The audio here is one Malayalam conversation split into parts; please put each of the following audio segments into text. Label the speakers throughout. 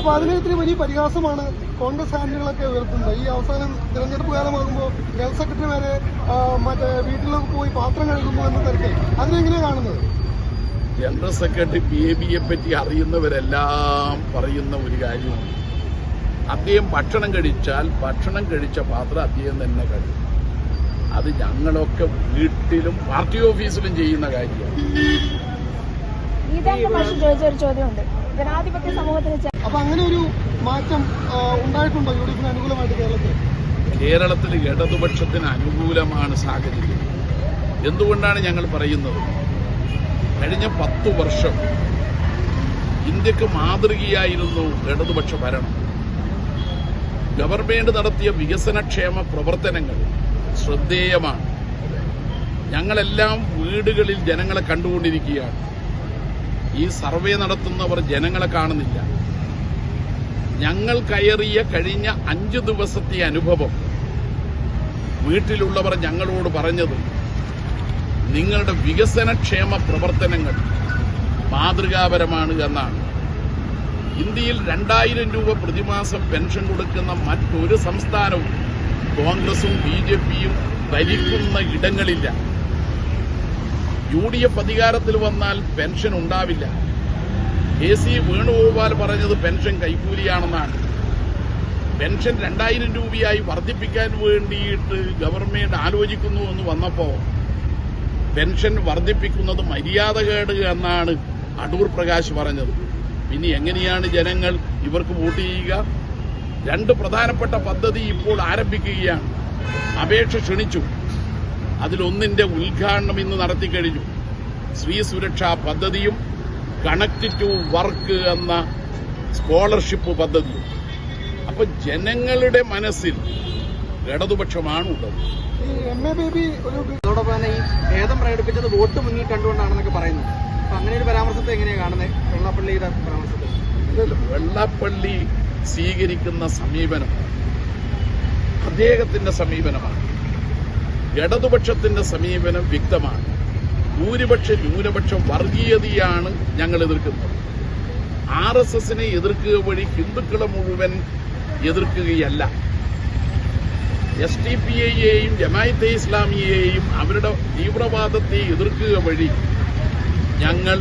Speaker 1: അപ്പൊ അതിന് ഇത്തിരി വലിയ പരിഹാസമാണ് കോൺഗ്രസ് ഹാൻഡിലുകളൊക്കെ ഉയർത്തുന്നത്. ഈ അവസാനം തിരഞ്ഞെടുപ്പ് കാലമാകുമ്പോൾ ജനറൽ സെക്രട്ടറിമാരെ വരെ മറ്റേ വീട്ടിലൊക്കെ പോയി പാത്രം കഴുകുന്നു എന്ന തരത്തിൽ. അതിനെങ്ങനെയാണ് കാണുന്നത്?
Speaker 2: ജനറൽ സെക്രട്ടറി പി എ ബിയെ പറ്റി അറിയുന്നവരെല്ലാം പറയുന്ന ഒരു കാര്യമാണ്. അദ്ദേഹം ഭക്ഷണം കഴിച്ചാൽ ഭക്ഷണം കഴിച്ച പാത്രം അദ്ദേഹം തന്നെ കഴിയും അത് ഞങ്ങളൊക്കെ വീട്ടിലും പാർട്ടി ഓഫീസിലും ചെയ്യുന്ന കാര്യമാണ്.
Speaker 3: ചോദിച്ചൊരു ചോദ്യമുണ്ട്. ജനാധിപത്യ സമൂഹത്തിന്
Speaker 1: അപ്പൊ അങ്ങനെ ഒരു മാറ്റം ഉണ്ടായിട്ടുണ്ടോ? യു ഡി എഫിന് അനുകൂലമായിട്ട് കേരളത്തിൽ?
Speaker 2: കേരളത്തിൽ ഇടതുപക്ഷത്തിന് അനുകൂലമാണ് സാഹചര്യം. എന്തുകൊണ്ടാണ് ഞങ്ങൾ പറയുന്നത്? കഴിഞ്ഞ പത്ത് വർഷം ഇന്ത്യയ്ക്ക് മാതൃകയായിരുന്നു ഇടതുപക്ഷ ഭരണം. ഗവൺമെന്റ് നടത്തിയ വികസനക്ഷേമ പ്രവർത്തനങ്ങൾ ശ്രദ്ധേയമാണ്. ഞങ്ങളെല്ലാം വീടുകളിൽ ജനങ്ങളെ കണ്ടുകൊണ്ടിരിക്കുകയാണ്. ഈ സർവേ നടത്തുന്നവർ ജനങ്ങളെ കാണുന്നില്ല. ഞങ്ങൾ കയറിയ കഴിഞ്ഞ അഞ്ചു ദിവസത്തെ അനുഭവം വീട്ടിലുള്ളവർ ഞങ്ങളോട് പറഞ്ഞത് നിങ്ങളുടെ വികസനക്ഷേമ പ്രവർത്തനങ്ങൾ മാതൃകാപരമാണ് എന്നാണ്. ഇന്ത്യയിൽ രണ്ടായിരം രൂപ പ്രതിമാസം പെൻഷൻ കൊടുക്കുന്ന മറ്റൊരു സംസ്ഥാനവും കോൺഗ്രസും ബി ജെ പിയും ഭരിക്കുന്ന ഇടങ്ങളില്ല. യു ഡി എഫ് അധികാരത്തിൽ വന്നാൽ പെൻഷൻ ഉണ്ടാവില്ല. കെ സി വേണുഗോപാൽ പറഞ്ഞത് പെൻഷൻ കൈക്കൂലിയാണെന്നാണ്. പെൻഷൻ രണ്ടായിരം രൂപയായി വർദ്ധിപ്പിക്കാൻ വേണ്ടിയിട്ട് ഗവൺമെന്റ് ആലോചിക്കുന്നു എന്ന് വന്നപ്പോ പെൻഷൻ വർദ്ധിപ്പിക്കുന്നത് മര്യാദകേട് എന്നാണ് അടൂർ പ്രകാശ് പറഞ്ഞത്. പിന്നെ എങ്ങനെയാണ് ജനങ്ങൾ ഇവർക്ക് വോട്ട് ചെയ്യുക? രണ്ട് പ്രധാനപ്പെട്ട പദ്ധതി ഇപ്പോൾ ആരംഭിക്കുകയാണ്. അപേക്ഷ ക്ഷണിച്ചു. അതിലൊന്നിന്റെ ഉദ്ഘാടനം ഇന്ന് നടത്തിക്കഴിഞ്ഞു സ്ത്രീ സുരക്ഷാ പദ്ധതിയും കണക്ട് ടു വർക്ക് എന്ന സ്കോളർഷിപ്പ് പദ്ധതിയും. അപ്പൊ ജനങ്ങളുടെ മനസ്സിൽ ഇടതുപക്ഷമാണ് ഉള്ളത്
Speaker 1: എം എ ബേബി ഒരു
Speaker 4: അതോടൊപ്പം തന്നെ ഈ ഭേദം പ്രകടിപ്പിച്ചത് വോട്ട് മുന്നിൽ കണ്ടുകൊണ്ടാണെന്നൊക്കെ പറയുന്നു. അപ്പൊ അങ്ങനെ ഒരു പരാമർശത്തെ എങ്ങനെയാണ് കാണുന്നത് വെള്ളാപ്പള്ളിയുടെ പരാമർശത്തെ.
Speaker 2: വെള്ളാപ്പള്ളി സ്വീകരിക്കുന്ന സമീപനം. അദ്ദേഹത്തിന്റെ സമീപനമാണ്. ഇടതുപക്ഷത്തിന്റെ സമീപനം വ്യക്തമാണ്. ഭൂരിപക്ഷ ന്യൂനപക്ഷ വർഗീയതയാണ് ഞങ്ങൾ എതിർക്കുന്നത്. ആർ എസ് എസിനെ എതിർക്കുക വഴി ഹിന്ദുക്കളെ മുഴുവൻ എതിർക്കുകയല്ല. എസ് ടി പി ഐയെയും ജമായത്തെ ഇസ്ലാമിയെയും അവരുടെ തീവ്രവാദത്തെ എതിർക്കുക വഴി ഞങ്ങൾ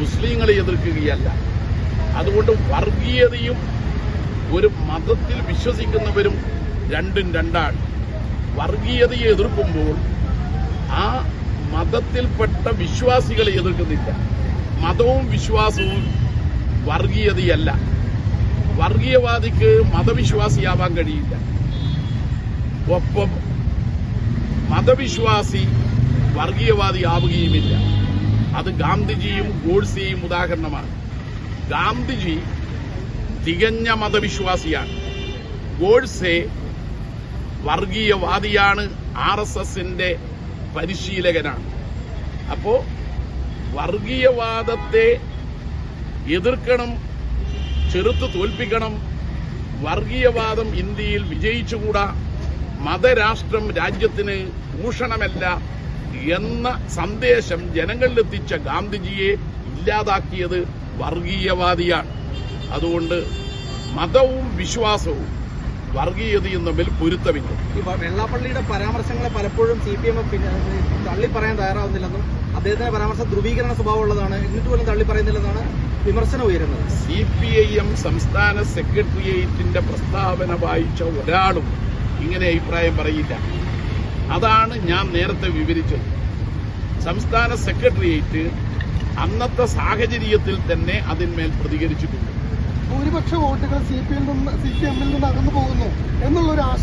Speaker 2: മുസ്ലിങ്ങളെ എതിർക്കുകയല്ല. അതുകൊണ്ട് വർഗീയതയും ഒരു മതത്തിൽ വിശ്വസിക്കുന്നവരും രണ്ടും രണ്ടാണ്. വർഗീയതയെ എതിർക്കുമ്പോൾ ആ മതത്തിൽപ്പെട്ട വിശ്വാസികളെ എതിർക്കുന്നില്ല. മതവും വിശ്വാസവും വർഗീയതയല്ല. വർഗീയവാദിക്ക് മതവിശ്വാസിയാവാൻ കഴിയില്ല. ഒപ്പം മതവിശ്വാസി വർഗീയവാദി ആവുകയുമില്ല അത് ഗാന്ധിജിയും ഗോഡ്സെയും ഉദാഹരണമാണ്. ഗാന്ധിജി തികഞ്ഞ മതവിശ്വാസിയാണ്. ഗോഡ്സെ വർഗീയവാദിയാണ് ആർ എസ് എസിന്റെ പരിശീലകനാണ്. അപ്പോ വർഗീയവാദത്തെ എതിർക്കണം ചെറുത്ത് തോൽപ്പിക്കണം വർഗീയവാദം ഇന്ത്യയിൽ വിജയിച്ചുകൂടാ മതരാഷ്ട്രം രാജ്യത്തിന് ഭൂഷണമല്ല എന്ന സന്ദേശം ജനങ്ങളിലെത്തിച്ച ഗാന്ധിജിയെ ഇല്ലാതാക്കിയത് വർഗീയവാദിയാണ്. അതുകൊണ്ട് മതവും വിശ്വാസവും വർഗീയതയും തമ്മിൽ പൊരുത്തമില്ല
Speaker 4: വെള്ളാപ്പള്ളിയുടെ പരാമർശങ്ങളെ പലപ്പോഴും സി പി എം തള്ളി പറയാൻ തയ്യാറാവുന്നില്ലെന്നും അദ്ദേഹത്തിന്റെ പരാമർശം ധ്രുവീകരണ സ്വഭാവമുള്ളതാണ്. എന്നിട്ട് പോലും തള്ളി പറയുന്നില്ലെന്നാണ് വിമർശനം ഉയരുന്നത്.
Speaker 2: സി പി ഐ എം സംസ്ഥാന സെക്രട്ടേറിയറ്റിന്റെ പ്രസ്താവന വായിച്ച ഒരാളും ഇങ്ങനെ അഭിപ്രായം പറയില്ല. അതാണ് ഞാൻ നേരത്തെ വിവരിച്ചത്. സംസ്ഥാന സെക്രട്ടേറിയറ്റ് അന്നത്തെ സാഹചര്യത്തിൽ തന്നെ അതിന്മേൽ പ്രതികരിച്ചിട്ടുണ്ട്.
Speaker 1: ഭൂരിപക്ഷ വോട്ടുകൾ സി പി എമ്മിൽ നിന്ന് അകന്നു പോകുന്നു എന്നുള്ളൊരു ആശ